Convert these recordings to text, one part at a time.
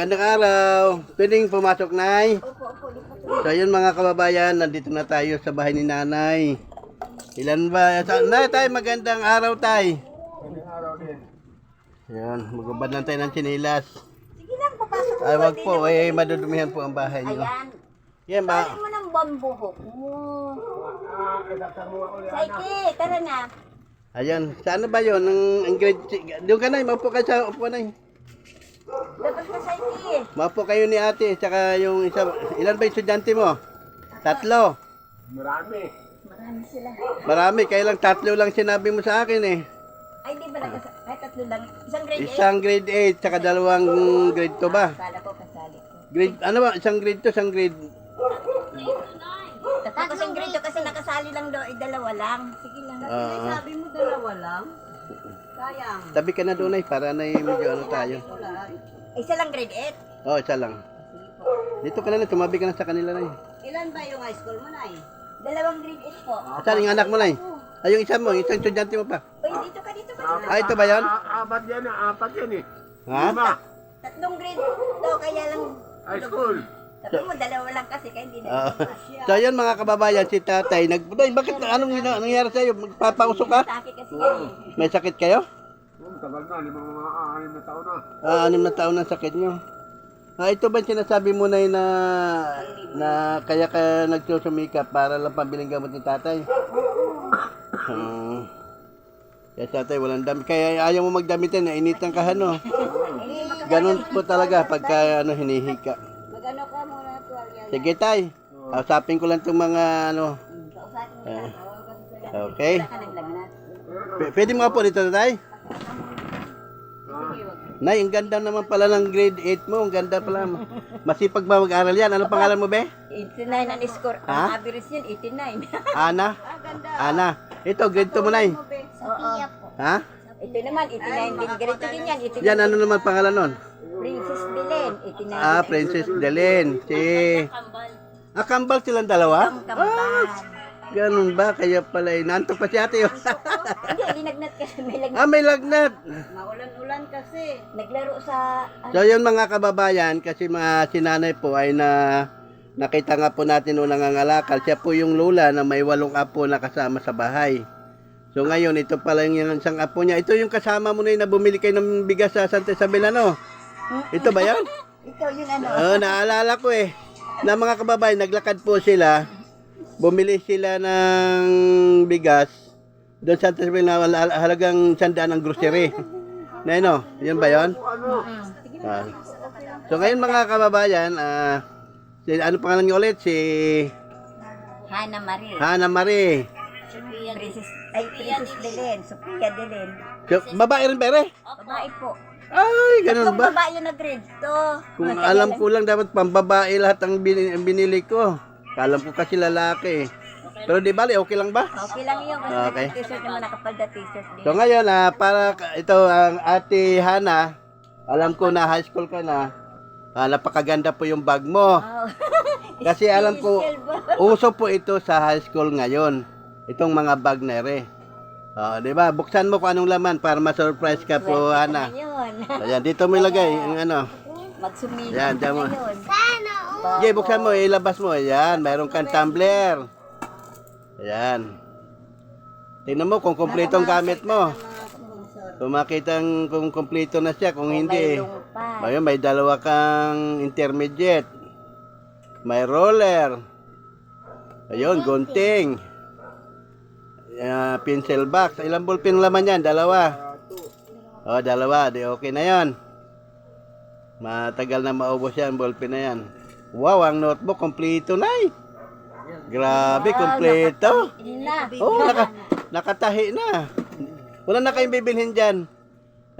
magandang araw. Pwedeng pumasok, Nay? Opo, opo. So, yun mga kababayan, nandito na tayo sa bahay ni Nanay. Ilan ba? Sa, nay, tay, magandang araw, tay. Yan, magubad lang tayo ng sinilas. Sige lang, papasok. Ay, wag po, eh, madudumihan po ang bahay niyo. Ayan. Yan ba? mo ng bambuhok mo. Saiki, tara na. Ayan, saan na ba yun? Ang, ang grade, doon ka na, maupo ka sa upo na. Dapat na Saiki. Maupo kayo ni ate, tsaka yung isa, ilan ba yung estudyante mo? Tatlo. Marami sila. Marami, kaya lang tatlo lang sinabi mo sa akin eh. Ay, di ba nagkasa... Ay, tatlo lang. Isang grade Isang grade 8, tsaka dalawang grade 2 ba? 8. Kala ko kasali ko. Grade, ano ba? Isang grade 2, isang grade... Tapos ang grade 2 kasi nakasali lang ay dalawa lang. Sige lang. Oo. Sabi mo dalawa lang? Sayang. tabi ka na doon ay, para na yung medyo ano tayo. Wala. Isa lang grade 8. Oh, isa lang. Dito ka na na, tumabi ka na sa kanila na Ilan ba yung high school mo na eh? Dalawang grade 8 po. Saan yung anak mo na Ay, yung isa mo, isang estudyante mo pa. Uy, dito ka, dito ka. Ah, ito ba yan? Apat yan, apat yan eh. Ha? Lima. Tatlong grade 2, kaya lang... High school. Sabi mo, dalawa lang kasi, kaya hindi na. Oo. so, yun mga kababayan, si tatay, nag... Bakit, anong gina- nangyari sa'yo? Magpapausok ka? Atake kasi yan eh. May sakit kayo? Tagal na, limang mga ah, anim na taon na. Ah, anim na taon ang sakit nyo. Ah, ito ba yung sinasabi mo na na, na kaya ka nagsusumikap para lang pambiling gamot ni tatay? Hmm. Kaya tatay walang damit. Kaya ayaw mo magdamitin, nainitan ka ano. Ganun po talaga pagka ano, hinihika. Magano ka muna tuwalya. Sige tay, usapin ko lang itong mga ano. Kausapin mo Ah, lang. okay. Ka naglagnat. P- pwede mo nga po dito tay? Nay, ang ganda naman pala ng grade 8 mo. Ang ganda pala. Masipag ba mag-aral yan? Ano pangalan mo, be? 89 ang score. Ang Ha? average yan, 89. Ana? Ana? Ito, grade 2 mo, Nay. Oo. Ha? Ito naman, 89 din. Ganito din yan. 89. Yan, ano naman pangalan nun? Princess Belen, 89. Ah, Princess Delen. Si... Ah, kambal silang dalawa? Ang kambal. Ganun ba? Kaya pala, eh. Nantok pa si ate. oh. Linagnat kasi. May lagnat. ah, may lagnat. Maulan-ulan kasi. Naglaro sa... So, yun mga kababayan, kasi mga sinanay po ay na nakita nga po natin nung nangangalakal. Siya po yung lula na may walong apo na kasama sa bahay. So ngayon, ito pala yung isang apo niya. Ito yung kasama mo na yun na bumili kayo ng bigas sa Santa Isabel, ano? Ito ba yan? Ikaw yun ano. Oo, naalala ko eh. Na mga kababayan, naglakad po sila. Bumili sila ng bigas. Doon sa Isabel na hal- halagang sandaan ng grocery. Na ano, yun ba yun? Ah. So ngayon mga kababayan, ah, si, ano pangalan niyo ulit? Si Hana Marie. Hana Marie. Sophia. Princess, ay, Princess Belen. Sophia Belen. So, babae rin pere? Babae po. Ay, ganun ba? babae yung nag-grade to. Kung alam ko lang dapat pambabae lahat ang binili, ang binili ko. Alam ko kasi lalaki. Pero di bali, okay lang ba? Okay lang yun. Kasi Okay. t-shirt naman nakapalda t-shirt din. So ngayon, ah, para ka- ito ang ate Hana, alam ko na high school ka na. Ah, napakaganda po yung bag mo. Wow. Kasi alam ko, uso po ito sa high school ngayon. Itong mga bag na ere. Ah, di ba? Buksan mo kung anong laman para ma-surprise ka po, Hana. Ayun. Ayan, dito mo ilagay ang ano. Magsumili Yan, dyan mo. ngayon. Sige, buksan mo, ilabas mo. Ayan, mayroon kang tumbler. Ayan. Tingnan mo kung kumpleto ang gamit mo. Kung makita kung kumpleto na siya, kung May hindi. Ayun, may dalawa kang intermediate. May roller. Ayun, gunting. Ah, pencil box. Ilang ballpen laman yan? Dalawa. Oh, dalawa. Di okay na yan. Matagal na maubos yan, ballpen na yan. Wow, ang notebook, kompleto na eh. Grabe, kompleto. Yun na. Oh, naka, nakatahi na. Wala na kayong bibilhin dyan.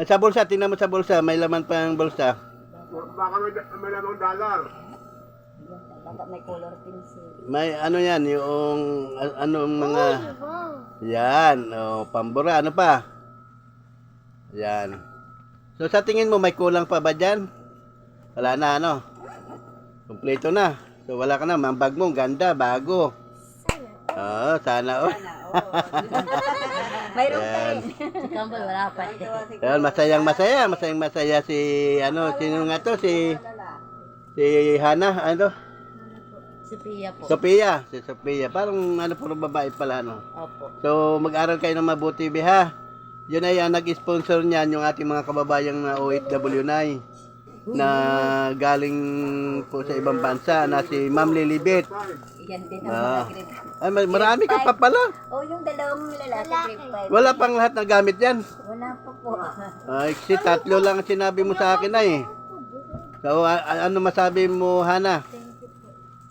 Sa bulsa, tingnan mo sa bulsa, may laman pa ang bulsa. Baka may, may lamang dollar. Baka may color pencil. May ano yan, yung anong mga... Yan, oh, pambura, ano pa? Yan. So sa tingin mo, may kulang pa ba dyan? Wala na, ano? Kompleto na. So wala ka na, ang bag mo, ganda, bago. Oo, sana oh. Mayroon pa rin. Si Kambal, wala pa. Ayan, masayang masaya, masayang masaya si, ano, sino nga to, si, si Hana, ano, Sophia po. Sophia, si Sophia, parang ano, puro babae pala, no. Opo. So, mag-aral kayo ng mabuti, Biha. Yun ay ang nag-sponsor niyan, yung ating mga kababayang na OFW na na galing po sa ibang bansa, na si Ma'am Lilibet. Yan din ang Ah. mga grade. Ay, ma- marami ka pa pala. Oh, yung dalawang lalaki, grade 5. Wala pang lahat na gamit yan. Wala pa po. Ay, si tatlo lang ang sinabi mo sa akin na eh. So, a- a- ano masabi mo, Hana?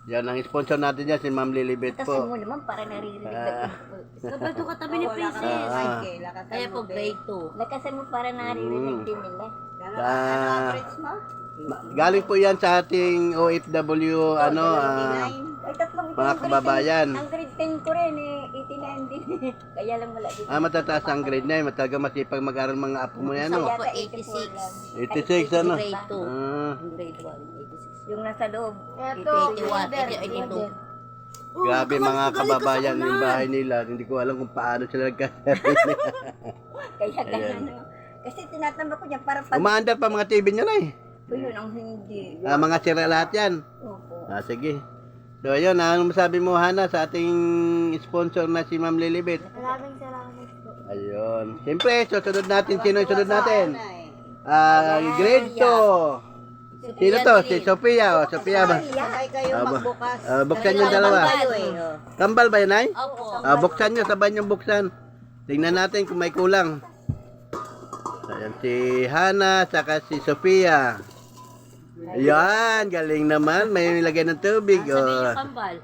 Yan ang sponsor natin yan, si Ma'am Lilibet Kasi po. mo naman para naririnig Ah. Kapag doon katabi ni Princess. Ah. Okay, lakasan Kaya po grade 2. Lakasan mo para naririnig Mm. din nila. Ah. average mo? Ma- Galing po yan sa ating OFW, ano, ah, 89. Ay, tatlong ito Mga ang grade kababayan. 10. Ang grade 10 ko rin eh, 89 din. Kaya lang wala dito. ah, matataas ang grade na yun. Mataga masipag mag-aral mga apo mo yan, no? Ako po, Yata 86. 86, ano? Grade 2. Ah, Grade 1, 86. Yung nasa loob. 81, 82. grabe mga kababayan yung bahay nila. Hindi ko alam kung paano sila nagkasabi. Kaya ganyan. no. Kasi tinatamba ko niya para pag... Umaandar pa mga TV nyo na eh. Oh, yun ang hindi. Ah, mga sira lahat yan. Opo. Ah, sige. So, ayun, ano masabi mo, Hana, sa ating sponsor na si Ma'am Lilibet? Maraming salamat po. Ayun. Siyempre, susunod natin. Sino yung sunod natin? Eh. Ah, grade 2. Sino to? Si Sophia. Oh, Sophia ba? Sabay kayo Ah, magbukas. Ah, buksan yung dalawa. Eh. Kambal ba yun, ay? Opo. Ah, buksan nyo, sabay nyo buksan. Tingnan natin kung may kulang. Ayan si Hana, saka si Sophia. Ayan, galing naman. May lagay ng tubig. Sabi niyo Oh. Kambal.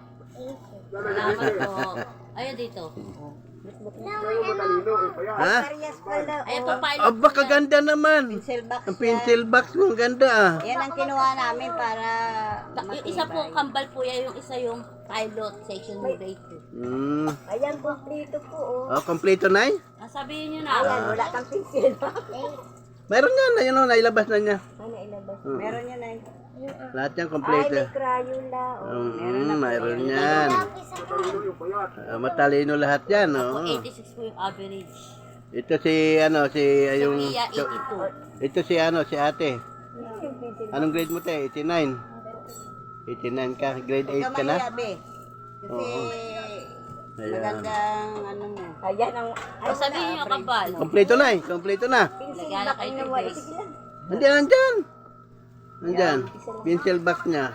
Salamat po. Ayun dito. Ha? Ayun po, pilot. Oh, baka ganda naman. Pencil box Ang yan. pencil box mo, ang ganda ah. Yan ang kinuha namin para Yung isa po, Kambal po yan. Yung isa yung pilot section ng grade 2. Mm. Ayan, kumplito po. Oh. Oh, kompleto na eh. Ah, sabihin niyo Ayan, na. wala kang pencil. Meron yan, ayun oh, nailabas na niya. ano ilabas? Mm. meron yan ay. Lahat yan Ay, kompleto. may Crayola. Oh. Mm, mayroon yan. Ah, matalino lahat yan, Po, oh. 86 po yung average. Ito si ano si yung Sophia, 82. ito si ano si ate. Yung. Anong grade mo te? 89. 89 ka, grade 8 ka na? Kasi Ayan. magandang ano mo. Ayan ang... O sabihin niyo, Kambal. Kompleto na eh, kompleto na. Pencil Nagala box kay na Grace. wala. Sige lang. Nandiyan, nandiyan. Nandiyan. Pencil box niya.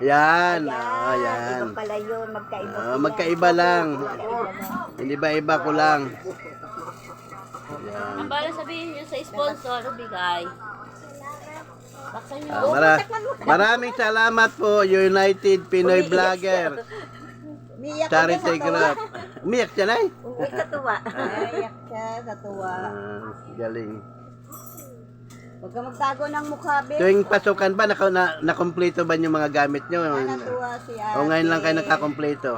Yan. Oh, yan. Iba pala yun, magkaiba. Ah, magkaiba lang. Hindi ba iba ko lang. Kambal, sabihin niyo sa sponsor, bigay? Baksan. Ah, mara- maraming salamat po United Pinoy Vlogger. Umiyak ka Charity sa tuwa. Group. Umiyak siya na eh. Uwi sa tuwa. Umiyak siya sa tuwa. Ah, galing. Huwag ka magtago ng mukha, be. Tuwing pasukan ba, naka, na, nakompleto ba yung mga gamit nyo? Natuwa si ate. O ngayon lang kayo nakakompleto?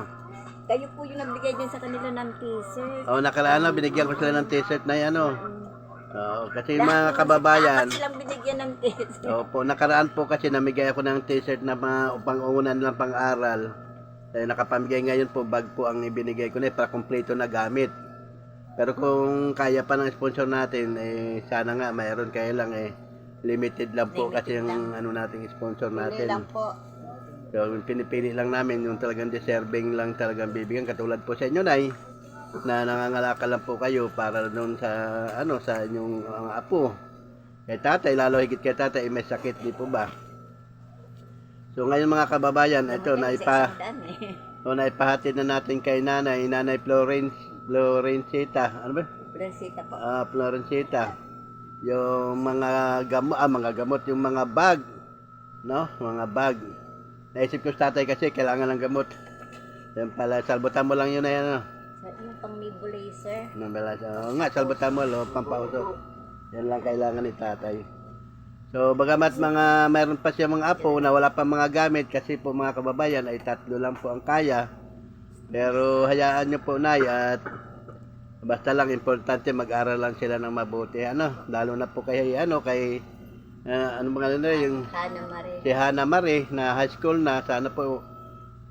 Kayo po yung nagbigay din sa kanila ng t-shirt. O nakaraan na, binigyan ko sila ng t-shirt na yan, ano. Oo, kasi yung mga kababayan, Apat silang binigyan ng t-shirt. opo, nakaraan po kasi namigay ako ng t-shirt na mga pang-unan lang pang-aral. Eh, nakapamigay ngayon po, bag po ang ibinigay ko na, para kompleto na gamit. Pero kung kaya pa ng sponsor natin, eh, sana nga, mayroon kayo lang eh. Limited lang po kasi yung ano nating sponsor natin. lang po. So, pinipili lang namin yung talagang deserving lang talagang bibigyan. Katulad po sa inyo, Nay, na nangangalakal lang po kayo para noon sa, ano, sa inyong mga apo. Kay tatay, lalo higit kay tatay, may sakit, di po ba? So, ngayon mga kababayan, ito, naipa, Dan eh. o, naipahatid na natin kay nanay, nanay Florence, Florencita, ano ba? Brasita po. Ah, Florencita. Yung mga gamot, ah, mga gamot, yung mga bag, no? Mga bag. Naisip ko sa tatay kasi kailangan ng gamot. Yan pala, salbutan mo lang yun na yan, no? Sa yung pang nebulizer. Nung bala, oo nga, salbutan mo, lo, pampauso. Yan lang kailangan ni tatay. So, bagamat mga, mayroon pa siya mga apo na wala pa mga gamit kasi po mga kababayan ay tatlo lang po ang kaya. Pero hayaan nyo po, Nay, at basta lang importante mag-aral lang sila ng mabuti. Ano, lalo na po kay, ano, kay, ah, ano mga ano, yung Hana Marie. si Hana Marie na high school na sana po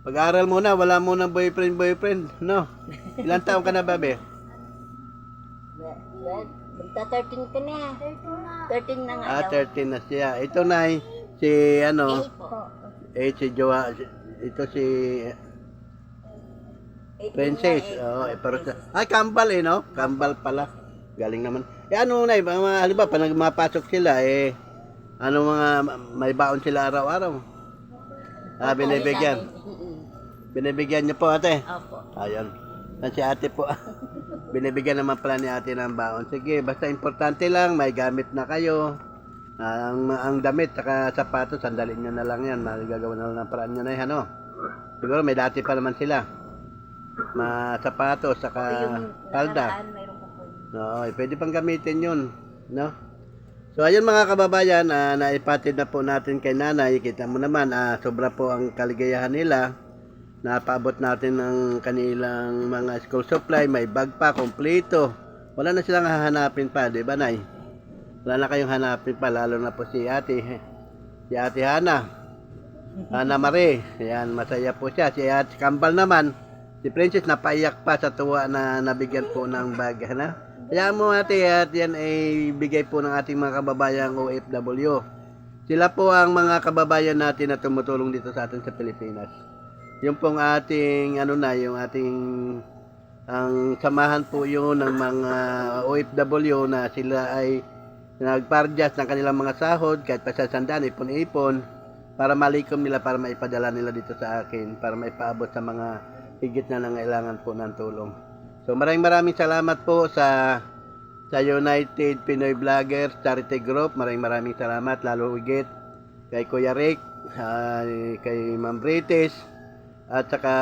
pag-aral muna wala mo ng boyfriend boyfriend no ilang taon ka na ba be Well, magta-13 ka na. 13 na nga Ah, daw. 13 na siya. Ito na si ano, Eight po. eh si Joa, ito si Princess. Oo, eh, pero sa, ay, kambal eh, no? Kambal pala. Galing naman. Eh, ano na, mga, halimbawa, pag nagmapasok sila, eh, ano mga, may baon sila araw-araw. Ah, binibigyan. Mm-mm. Binibigyan niyo po, ate. Opo. Ayun. Yan si ate po. Binibigyan naman pala ni ate ng baon. Sige, basta importante lang, may gamit na kayo. Ang, ang damit, saka sapatos, sandalin nyo na lang yan. Magagawa na lang ng paraan nyo na yan, ano? Siguro may dati pa naman sila. Ma sapatos, saka palda. Oo, eh, pwede pang gamitin yun. No? So, ayun mga kababayan, ah, naipatid na po natin kay nanay. Kita mo naman, ah, sobra po ang kaligayahan nila. Napaabot natin ng kanilang mga school supply, may bag pa, kompleto. Wala na silang hahanapin pa, di ba, Nay? Wala na kayong hanapin pa, lalo na po si ate. Si ate Hana. Hana Marie. Ayan, masaya po siya. Si ate Kambal naman, si Princess napaiyak pa sa tuwa na nabigyan po ng bag. Ano? Kaya mo ate at yan ay bigay po ng ating mga kababayang OFW. Sila po ang mga kababayan natin na tumutulong dito sa atin sa Pilipinas. Yung pong ating ano na, yung ating ang samahan po yun ng mga OFW na sila ay nagparjas ng kanilang mga sahod kahit pa sa sandaan, ipon-ipon para malikom nila para maipadala nila dito sa akin para maipaabot sa mga higit na nangailangan po ng tulong. So maraming maraming salamat po sa sa United Pinoy Vloggers Charity Group. Maraming maraming salamat lalo higit kay Kuya Rick, ay, kay Ma'am British, at saka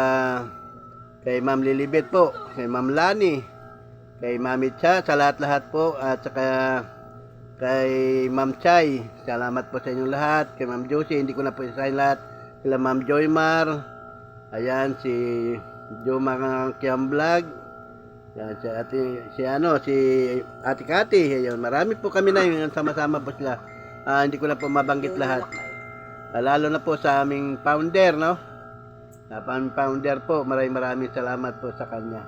kay Ma'am Lilibet po, kay Ma'am Lani, kay Mami Cha, sa lahat-lahat po, at saka kay Ma'am Chay, salamat po sa inyong lahat, kay Ma'am Josie, hindi ko na po isahin lahat, kila Ma'am Joymar, ayan, si Joma Kiam Vlog, yan, si ate, si ano, si Ate Kati, ayun, marami po kami na yun, sama-sama po sila. Ah, hindi ko na po mabanggit lahat. Ah, lalo na po sa aming founder, no? Aming founder po, maraming maraming salamat po sa kanya.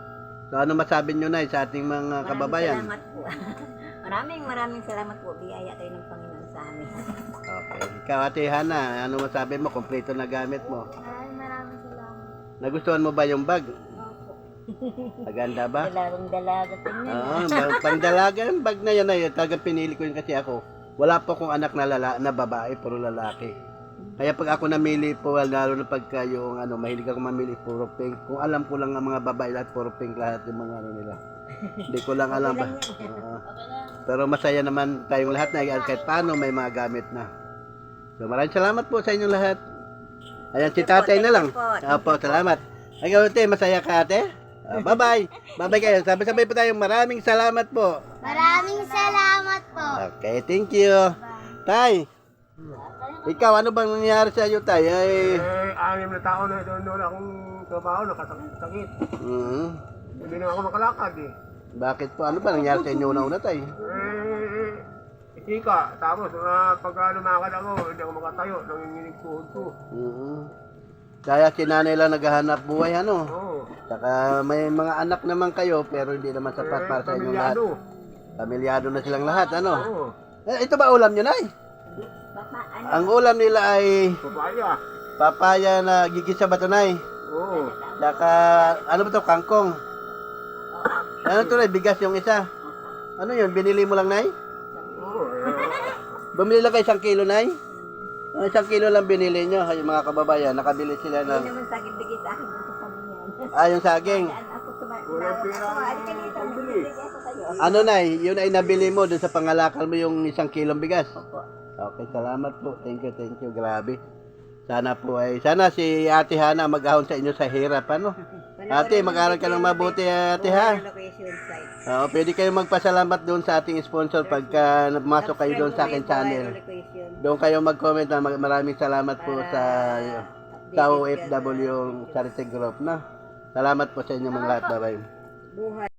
So, ano masabi nyo na sa ating mga Maraming kababayan? salamat po. maraming maraming salamat po. Biyaya kayo ng Panginoon sa amin. Okay. Ikaw, Ate Hana, ano masabi mo? Kompleto na gamit mo. Maraming maraming salamat. Nagustuhan mo ba yung bag? Maganda ba? Dalarong dalaga niya. Oo, uh, pangdalaga yung bag na yan ay talagang pinili ko yun kasi ako. Wala po akong anak na, lala, na babae, puro lalaki. Kaya pag ako namili po, lalo na pagka yung ano, mahilig ako mamili, puro pink. Kung alam ko lang ang mga babae lahat, puro pink lahat yung mga ano nila. Hindi ko lang alam ba. Oo. pero masaya naman tayong lahat na kahit paano may mga gamit na. So maraming salamat po sa inyong lahat. Ayan, si tatay na lang. Opo, salamat. Ikaw, ate, masaya ka, ate? Ah, bye-bye. Bye-bye kayo. Sabay-sabay po tayong maraming salamat po. Maraming salamat po. Okay, thank you. Tay, ikaw, ano bang nangyari sa iyo, Tay? Ay, Eh, anim na taon na doon doon akong trabaho, nakasakit-sakit. mm, Hindi na ako makalakad eh. bakit po? Ano ba nangyari sa inyo una-una, Tay? Eh, Itika, tapos uh, pagka lumakad ako, hindi ako makatayo, nanginginig tuhod ko. Mm. Kaya si nanay lang naghahanap buhay, ano? Oo. Saka may mga anak naman kayo, pero hindi naman sapat para sa inyong lahat. pamilyado. Pamilyado na silang lahat, ano? Oo. Eh, ito ba ulam nyo, Nay? Baka ano, Ang ulam nila ay Papaya. papaya na gigisa ba ito, Nay? Oo. Saka, ano ba ito, kangkong? Ano ito, Nay? Bigas yung isa. Ano yun? Binili mo lang, Nay? Oo. eh, Bumili lang kayo isang kilo, Nay? Ah, isang kilo lang binili nyo, kayo mga kababayan. Nakabili sila hindi ng... naman sa akin bigay sa akin dito sa pamilya. Ah, yung saging. Saan ako tumayo? Walang pera ang pambili. Ano, Nay? Yun ay nabili mo dun sa pangalakal mo yung isang kilong bigas. Opo. Okay, salamat po. Thank you, thank you. Grabe. Sana po ay... Sana si Ate Hana mag-ahon sa inyo sa hirap, ano? Ate, mag-aral ka ng mabuti, Ate, ha? Oo, pwede kayo magpasalamat doon sa ating sponsor pagka masok kayo doon sa aking channel. Doon kayo mag-comment na maraming salamat po sa sa OFW Charity Group na. Salamat po sa inyo mga lahat. Bye-bye. Buhay.